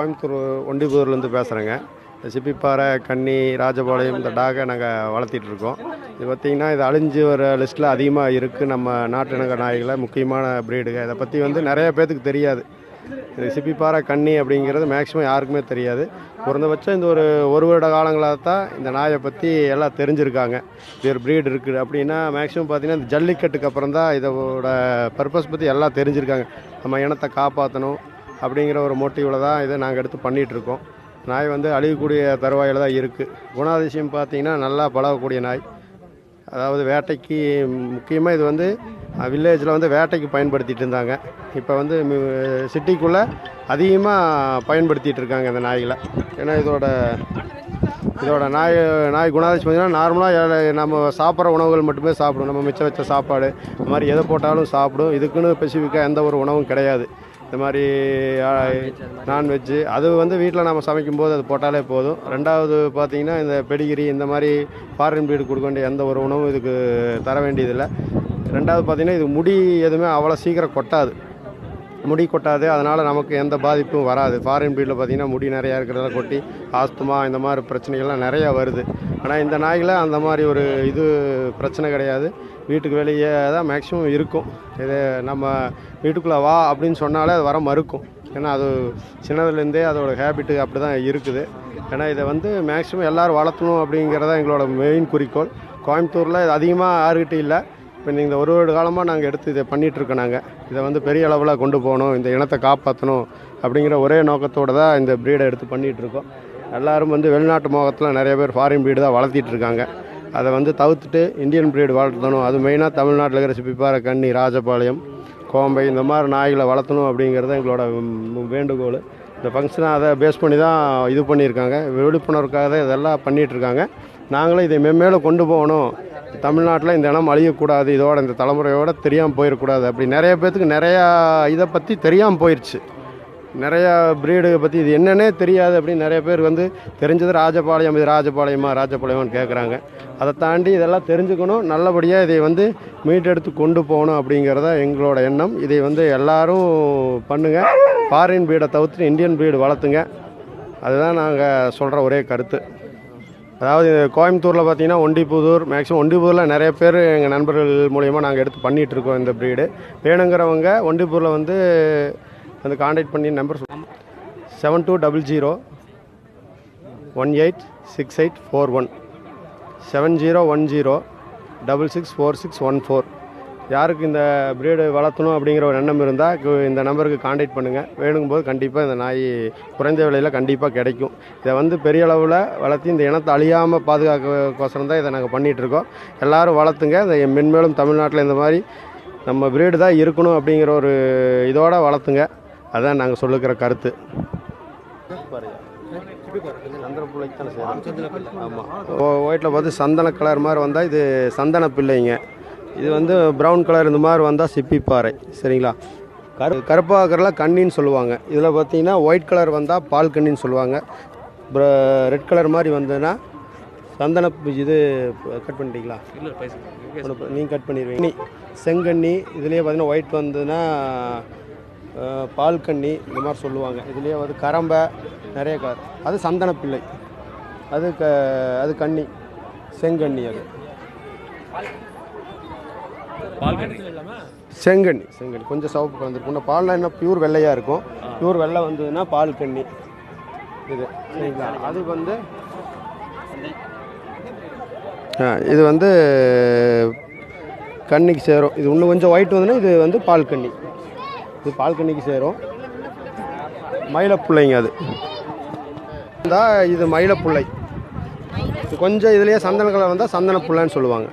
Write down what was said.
கோயம்புத்தூர் ஒண்டிபுதூர்லேருந்து பேசுகிறேங்க. இந்த சிப்பிப்பாறை கன்னி ராஜபாளையம் இந்த டாகை நாங்கள் வளர்த்திட்டு இருக்கோம். இது பார்த்திங்கன்னா இது அழிஞ்சு வர லிஸ்ட்டில் அதிகமாக இருக்குது. நம்ம நாட்டினங்க நாய்களை முக்கியமான ப்ரீடுங்க இதை பற்றி வந்து நிறைய பேத்துக்கு தெரியாது. இது சிப்பிப்பாறை கன்னி அப்படிங்கிறது மேக்ஸிமம் யாருக்குமே தெரியாது. குறைந்தபட்சம் இந்த ஒரு ஒரு வருட காலங்களாக தான் இந்த நாயை பற்றி எல்லாம் தெரிஞ்சிருக்காங்க. இது ஒரு ப்ரீடு இருக்குது. அப்படின்னா மேக்ஸிமம் பார்த்திங்கன்னா இந்த ஜல்லிக்கட்டுக்கு அப்புறம் தான் இதோட பர்பஸ் பற்றி எல்லாம் தெரிஞ்சிருக்காங்க. நம்ம இனத்தை காப்பாற்றணும். அப்படிங்கிற ஒரு மோட்டிவில் தான் இதை நாங்கள் எடுத்து பண்ணிகிட்டு இருக்கோம் நாய் வந்து அழியக்கூடிய தருவாயில் தான் இருக்குது குணாதிசயம் பார்த்திங்கன்னா நல்லா பழகக்கூடிய நாய். அதாவது வேட்டைக்கு முக்கியமாக இது வந்து வில்லேஜில் வந்து வேட்டைக்கு பயன்படுத்திட்டு இருந்தாங்க. இப்போ வந்து சிட்டிக்குள்ளே அதிகமாக பயன்படுத்திகிட்டு இருக்காங்க இந்த நாய்களை. ஏன்னா இதோட இதோட நாய் நாய் குணாதிசம் பார்த்திங்கன்னா நார்மலாக நம்ம சாப்பிட்ற உணவுகள் மட்டுமே சாப்பிடும். நம்ம மிச்சம் வச்ச சாப்பாடு இந்த மாதிரி எதை போட்டாலும் சாப்பிடும். இதுக்குன்னு ஸ்பெசிஃபிக்காக எந்த ஒரு உணவும் கிடையாது. இந்த மாதிரி நான்வெஜ்ஜு அது வந்து வீட்டில் நம்ம சமைக்கும்போது அது போட்டாலே போதும். ரெண்டாவது பார்த்தீங்கன்னா இந்த பெடிகிரி இந்த மாதிரி ஃபாரின் பீடு கொடுக்க வேண்டிய எந்த ஒரு உணவும் இதுக்கு தர வேண்டியதில்லை. ரெண்டாவது பார்த்தீங்கன்னா இது முடி எதுவுமே அவ்வளோ சீக்கிரம் கொட்டாது. முடி கொட்டாது. அதனால் நமக்கு எந்த பாதிப்பும் வராது. ஃபாரின் பீடில் பார்த்தீங்கன்னா முடி நிறையா இருக்கிறதால கொட்டி ஆஸ்துமா இந்த மாதிரி பிரச்சனைகள்லாம் நிறையா வருது. ஆனால் இந்த நாய்களை அந்த மாதிரி ஒரு இது பிரச்சனை கிடையாது. வீட்டுக்கு வெளியே தான் மேக்ஸிமம் இருக்கும். இது நம்ம வீட்டுக்குள்ளே வா அப்படின்னு சொன்னாலே அது வர மறுக்கும். ஏன்னா அது சின்னதுலேருந்தே அதோட ஹேபிட்டு அப்படி தான் இருக்குது. ஏன்னா இதை வந்து மேக்ஸிமம் எல்லோரும் வளர்த்தணும் அப்படிங்கிறத எங்களோட மெயின் குறிக்கோள். கோயம்புத்தூரில் இது அதிகமாக யாருக்கிட்ட இல்லை. இப்போ இந்த ஒரு வருட காலமாக நாங்கள் எடுத்து இதை பண்ணிகிட்ருக்கோம் நாங்கள் இதை வந்து பெரிய அளவில் கொண்டு போகணும் இந்த இனத்தை காப்பாற்றணும் அப்படிங்கிற ஒரே நோக்கத்தோடு தான் இந்த ப்ரீடை எடுத்து பண்ணிகிட்ருக்கோம் எல்லாரும் வந்து வெளிநாட்டு மோகத்தில் நிறைய பேர் ஃபாரின் ப்ரீடு தான் வளர்த்திட்டு இருக்காங்க. அதை வந்து தவிர்த்துட்டு இந்தியன் ப்ரீடு வளர்த்தணும். அது மெயினாக தமிழ்நாட்டில் இருக்கிற சிப்பிப்பாறை கண்ணி ராஜபாளையம் கோம்பை இந்த மாதிரி நாய்களை வளர்த்தணும் அப்படிங்கிறது எங்களோட வேண்டுகோள். இந்த ஃபங்க்ஷனை அதை பேஸ் பண்ணி தான் இது பண்ணியிருக்காங்க. விழிப்புணர்வுக்காக தான் இதெல்லாம் பண்ணிகிட்ருக்காங்க நாங்களும் இதை மென்மேலும் கொண்டு போகணும். தமிழ்நாட்டில் இந்த இனம் அழியக்கூடாது. இதோட இந்த தலைமுறையோடு தெரியாமல் போயிடக்கூடாது அப்படி நிறைய பேர்த்துக்கு நிறையா இதை பற்றி தெரியாமல் போயிடுச்சு நிறையா ப்ரீடு பற்றி இது என்னன்னே தெரியாது அப்படின்னு நிறைய பேர் வந்து தெரிஞ்சது ராஜபாளையம் இது ராஜபாளையமா ராஜபாளையமான்னு கேட்குறாங்க அதை தாண்டி இதெல்லாம் தெரிஞ்சுக்கணும். நல்லபடியாக இதை வந்து மீட்டெடுத்து கொண்டு போகணும் அப்படிங்கிறத எங்களோட எண்ணம். இதை வந்து எல்லாரும் பண்ணுங்கள் ஃபாரின் ப்ரீடை தவிர்த்து இந்தியன் ப்ரீடு வளர்த்துங்க. அதுதான் நாங்கள் சொல்கிற ஒரே கருத்து. அதாவது கோயம்புத்தூரில் பார்த்தீங்கன்னா ஒண்டிபுதூர் மேக்ஸிமம் ஒண்டிபுதூரில் நிறைய பேர் எங்கள் நண்பர்கள் மூலயமா நாங்கள் எடுத்து பண்ணிகிட்ருக்கோம் இந்த ப்ரீடு வேணுங்கிறவங்க ஒண்டிப்பூரில் வந்து வந்து காண்டாக்ட் பண்ணி number seven two double zero one eight six eight four one seven zero one zero double six four six one four யாருக்கு இந்த ப்ரீடு வளர்த்தணும் அப்படிங்கிற ஒரு எண்ணம் இருந்தால் இந்த நம்பருக்கு காண்டாக்ட் பண்ணுங்கள் வேணுங்கும்போது கண்டிப்பாக இந்த நாய் குறைந்த விலையில் கண்டிப்பாக கிடைக்கும். இதை வந்து பெரிய அளவில் வளர்த்தி இந்த இனத்தை அழியாமல் பாதுகாக்கோசரம் தான் இதை நாங்கள் பண்ணிகிட்ருக்கோம் எல்லோரும் வளர்த்துங்க. இந்த மென்மேலும் தமிழ்நாட்டில் இந்த மாதிரி நம்ம ப்ரீடு தான் இருக்கணும் அப்படிங்கிற ஒரு இதோடு வளர்த்துங்க. அதான் நாங்கள் சொல்லுக்கிற கருத்து. ஆமாம் ஒயிட்டில் பார்த்து சந்தன கலர் மாதிரி வந்தால் இது சந்தன பிள்ளைங்க. இது வந்து ப்ரௌன் கலர் இந்த மாதிரி வந்தால் சிப்பிப்பாறை சரிங்களா? கரு கருப்பாக்கரில் கண்ணின்னு சொல்லுவாங்க. இதில் பார்த்தீங்கன்னா ஒயிட் கலர் வந்தால் பால் கண்ணின்னு சொல்லுவாங்க. ரெட் கலர் மாதிரி வந்ததுன்னா சந்தன இது கட் பண்ணிட்டீங்களா? நீங்கள் கட் பண்ணிடுவீங்க. செங்கண்ணி இதுலேயே பார்த்தீங்கன்னா ஒயிட் வந்ததுன்னா அஹ், பால் கண்ணி இந்த மாதிரி சொல்லுவாங்க. இதுலேயே வந்து கரம்பை நிறைய கலர் அது சந்தன பிள்ளை அது க அது கன்னி செங்கண்ணி அது. செங்கண்ணி செங்கண்ணி. கொஞ்சம் சிவப்பு கலந்துருக்கும் இந்த பால்லாம் என்ன பியூர் வெள்ளையாக இருக்கும். பியூர் வெள்ளை வந்ததுன்னா பால் கண்ணி. இது சரிங்களா? அது வந்து இது வந்து கன்னிக்கு சேரும். இது இன்னும் கொஞ்சம் ஒயிட் வந்துன்னா இது வந்து பால் கன்னி இது பால்கனிக்கு சேரும். மயிலப்புள்ளைங்க அது. இருந்தால் இது மயிலப்புள்ளை. இது கொஞ்சம் இதுலேயே சந்தன கலர் வந்தால் சந்தன புள்ளைன்னு சொல்லுவாங்க.